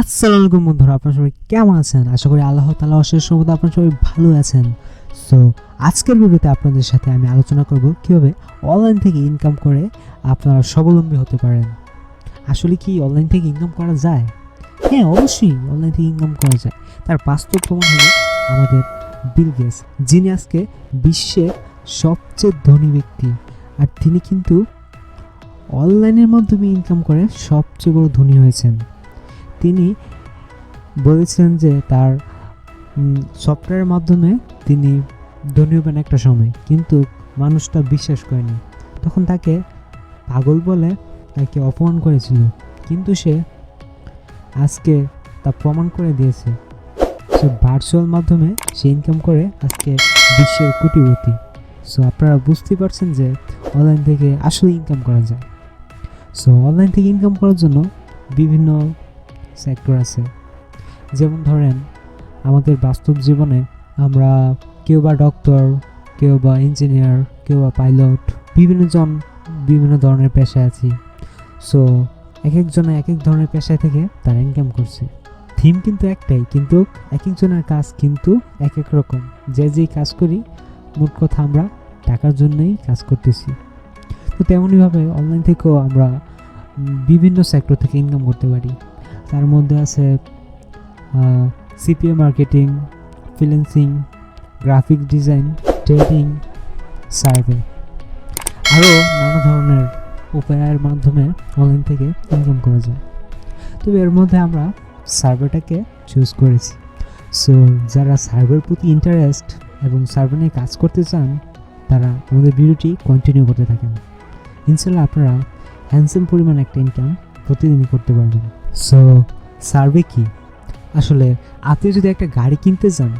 আসসালামু আলাইকুম বন্ধুরা, আপনার সবাই কেমন আছেন? আশা করি আল্লাহ তালা অশেষ সম্মত আপনার সবাই ভালো আছেন। সো আজকের ভিডিওতে আপনাদের সাথে আমি আলোচনা করব কীভাবে অনলাইন থেকে ইনকাম করে আপনারা স্বাবলম্বী হতে পারেন। আসলে কি অনলাইন থেকে ইনকাম করা যায়? হ্যাঁ অবশ্যই অনলাইন থেকে ইনকাম করা যায়। তার বাস্তব প্রমাণ হলো আমাদের বিল গেটস যিনি আজকে বিশ্বের সবচেয়ে ধনী ব্যক্তি। আর তিনি কিন্তু অনলাইনের মাধ্যমে ইনকাম করে সবচেয়ে বড় ধনী হয়েছেন। তিনি বলেছিলেন যে তার সফটওয়্যারের মাধ্যমে তিনি ধনী হবেন একটা সময়, কিন্তু মানুষটা বিশ্বাস করেনি। তখন তাকে পাগল বলে তাকে অপমান করেছিল, কিন্তু সে আজকে তা প্রমাণ করে দিয়েছে। সে ভার্চুয়াল মাধ্যমে সে ইনকাম করে আজকে বিশ্বের কোটিপতি। সো আপনারা বুঝতেই পারছেন যে অনলাইন থেকে আসলে ইনকাম করা যায়। সো অনলাইন থেকে ইনকাম করার জন্য বিভিন্ন সেক্টর আছে। যেমন ধরেন, আমাদের বাস্তব জীবনে আমরা কেউ বা ডক্টর কেউ বা ইঞ্জিনিয়ার কেউ বা পাইলট বিভিন্ন জন বিভিন্ন ধরনের পেশায় আছি। সো এক একজনে এক এক ধরনের পেশায় থেকে তারা ইনকাম করছে। থিম কিন্তু একটাই, কিন্তু এক একজনের কাজ কিন্তু এক এক রকম। যে যেই কাজ করি, মোট কথা আমরা টাকার জন্যই কাজ করতেছি। তো তেমনইভাবে অনলাইন থেকেও আমরা বিভিন্ন সেক্টর থেকে ইনকাম করতে পারি। তার মধ্যে আছে CPA marketing freelancing graphic design trading survey আরও নানা ধরনের উপায়ের মাধ্যমে অনলাইন থেকে ইনকাম করা যায়। তবে এর মধ্যে আমরা সার্ভেটাকে চুজ করেছি। সো যারা সার্ভের প্রতি ইন্টারেস্ট এবং সার্ভে নিয়ে কাজ করতে চান, তারা আমাদের ভিডিওটি কন্টিনিউ করতে থাকেন। ইনশাল্লাহ আপনারা হ্যান্ডসাম পরিমাণ একটা ইনকাম প্রতিদিনই করতে পারবেন। সো সার্ভে কি? আসলে, আপনি যদি একটা গাড়ি কিনতে যান,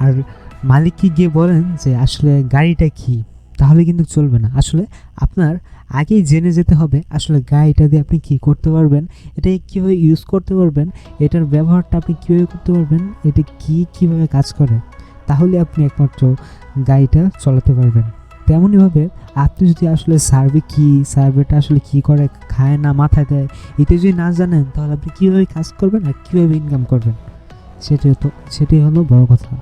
আর মালিককে গিয়ে বলেন যে, আসলে গাড়িটা কি? তাহলে কিন্তু চলবে না। আসলে, আপনার আগেই জেনে যেতে হবে, আসলে গাড়িটা দিয়ে আপনি কি করতে পারবেন, এটা কীভাবে ইউজ করতে পারবেন, এটার ব্যবহারটা আপনি কীভাবে করতে পারবেন, এটা কি কীভাবে কাজ করে, তাহলে আপনি একমাত্র গাড়িটা চালাতে পারবেন। তেমনইভাবে আপনি যদি আসলে সার্ভে কি সার্ভেটা আসলে কি করে খায় না মাথায় দেয় এটা যদি না জানেন তাহলে আপনি কীভাবে কাজ করবেন আর কীভাবে ইনকাম করবেন? সেটাই তো সেটাই হলো বড় কথা।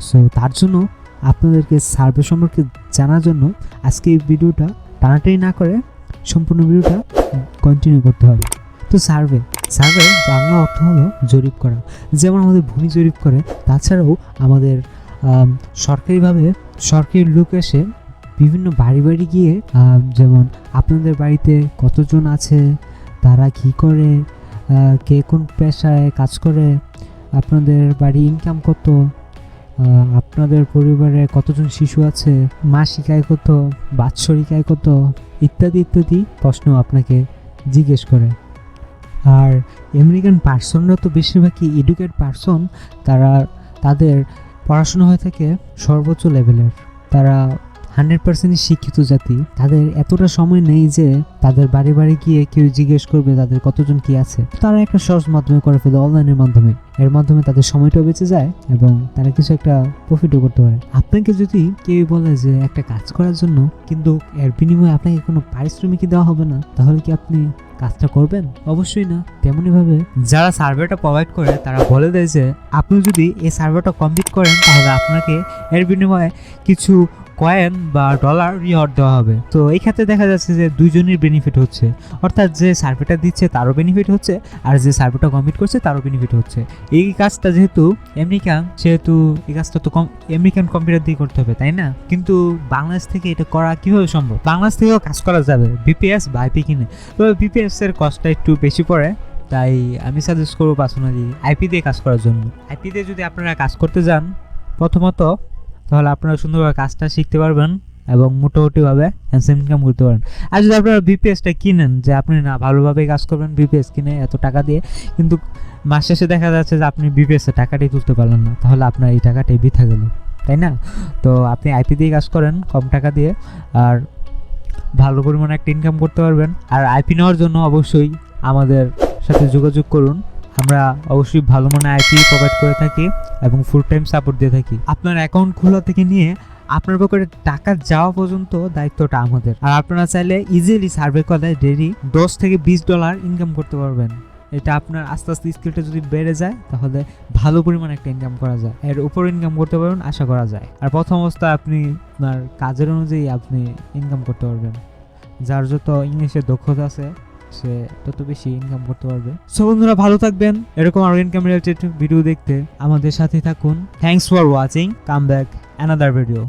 সো তার জন্য আপনাদেরকে সার্ভে সম্পর্কে জানার জন্য আজকে এই ভিডিওটা টানাটানি না করে সম্পূর্ণ ভিডিওটা কন্টিনিউ করতে হবে। তো সার্ভে সার্ভে বাংলা অর্থ হলো জরিপ করা। যেমন আমাদের ভূমি জরিপ করে তাছাড়াও আমাদের আম, সরকারিভাবে সরকারি লোক এসে বিভিন্ন বাড়ি বাড়ি গিয়ে যেমন আপনাদের বাড়িতে কতজন আছে, তারা কি করে কে কোন পেশায় কাজ করে, আপনাদের বাড়ি ইনকাম কত আপনাদের পরিবারে কতজন শিশু আছে, মাসিক আয় কত, বাৎসরিক আয় কত, ইত্যাদি ইত্যাদি প্রশ্ন আপনাকে জিজ্ঞেস করে। আর আমেরিকান পার্সনরা তো বেশিরভাগই এডুকেট পার্সন তারা তাদের পড়াশোনা হয়ে থাকে সর্বোচ্চ লেভেলের তারা হান্ড্রেড পার্সেন্টই শিক্ষিত জাতি। তাদের এতটা সময় নেই যে তাদের বাড়ি বাড়ি গিয়ে কেউ জিজ্ঞেস করবে তাদের কতজন কি আছে। তারা একটা সহজ মাধ্যমে করে ফেলে অনলাইনের মাধ্যমে। এর মাধ্যমে তাদের সময়টাও বেঁচে যায় এবং তারা কিছু একটা প্রফিটও করতে পারে। আপনাকে যদি কেউ বলে যে একটা কাজ করার জন্য কিন্তু এর বিনিময়ে আপনাকে কোনো পারিশ্রমিকই দেওয়া হবে না, তাহলে কি আপনি কাজটা করবেন? অবশ্যই না। তেমনইভাবে যারা সার্ভেটা প্রোভাইড করে, তারা বলে দেয় যে আপনি যদি এই সার্ভেটা কমপ্লিট করেন, তাহলে আপনাকে এর বিনিময়ে কিছু কয়েন বা ডলার রিওয়ার্ড দেওয়া হবে। তো এই ক্ষেত্রে দেখা যাচ্ছে যে দুইজনের বেনিফিট হচ্ছে। অর্থাৎ যে সার্ভেটা দিচ্ছে তারও বেনিফিট হচ্ছে, আর যে সার্ভেটা কমপ্লিট করছে তারও বেনিফিট হচ্ছে। এই কাজটা যেহেতু আমেরিকান সেহেতু এই কাজটা তো কম আমেরিকান কম্পিউটার দিয়ে করতে হবে, তাই না? কিন্তু বাংলাদেশ থেকে এটা করা কীভাবে সম্ভব? বাংলাদেশ থেকেও কাজ করা যাবে বিপিএস বা আইপি কিনে। তবে বিপিএস এর কস্টটা একটু বেশি পড়ে, তাই আমি সাজেস্ট করব পার্সোনালি আইপি দিয়ে কাজ করার জন্য। আইপি দিয়ে যদি আপনারা কাজ করতে যান, প্রথমত তাহলে আপনারা সুন্দরভাবে কাজটা শিখতে পারবেন এবং মোটামুটিভাবে হ্যান্ডসাম ইনকাম করতে পারেন আর যদি আপনারা বিপিএসটা কিনেন, যে আপনি না ভালোভাবে কাজ করবেন বিপিএস কিনে এত টাকা দিয়ে, কিন্তু মাস শেষে দেখা যাচ্ছে যে আপনি বিপিএসে টাকাটাই তুলতে পারলেন না, তাহলে আপনার এই টাকাটাই বৃথা গেল, তাই না? তো আপনি আইপি দিয়ে কাজ করেন কম টাকা দিয়ে, আর ভালো পরিমাণে একটা ইনকাম করতে পারবেন। আর আইপি নেওয়ার জন্য অবশ্যই আমাদের সাথে যোগাযোগ করুন। আমরা অবশ্যই ভালো মানের আইপি প্রোভাইড করে থাকি। এবং ফুল টাইম সাপোর্ট দিয়ে থাকি। আপনার অ্যাকাউন্ট খোলা থেকে নিয়ে আপনার পকেটে টাকা যাওয়া পর্যন্ত দায়িত্বটা আমাদের। আর আপনারা চাইলে ইজিলি সার্ভে করলে ডেলি দশ থেকে বিশ ডলার ইনকাম করতে পারবেন। এটা আপনার আস্তে আস্তে স্কিলটা যদি বেড়ে যায়, তাহলে ভালো পরিমাণে একটা ইনকাম করা যায়। এর উপর ইনকাম করতে পারবেন, আশা করা যায়। আর প্রথম অবস্থায় আপনি আপনার কাজের অনুযায়ী আপনি ইনকাম করতে পারবেন। যার যত ইংলিশের দক্ষতা আছে সে তত বেশি ইনকাম করতে পারবে। সো বন্ধুরা, ভালো থাকবেন। এরকম আরও ইনকাম রিলেটেড ভিডিও দেখতে আমাদের সাথে থাকুন। Thanks for watching come back another video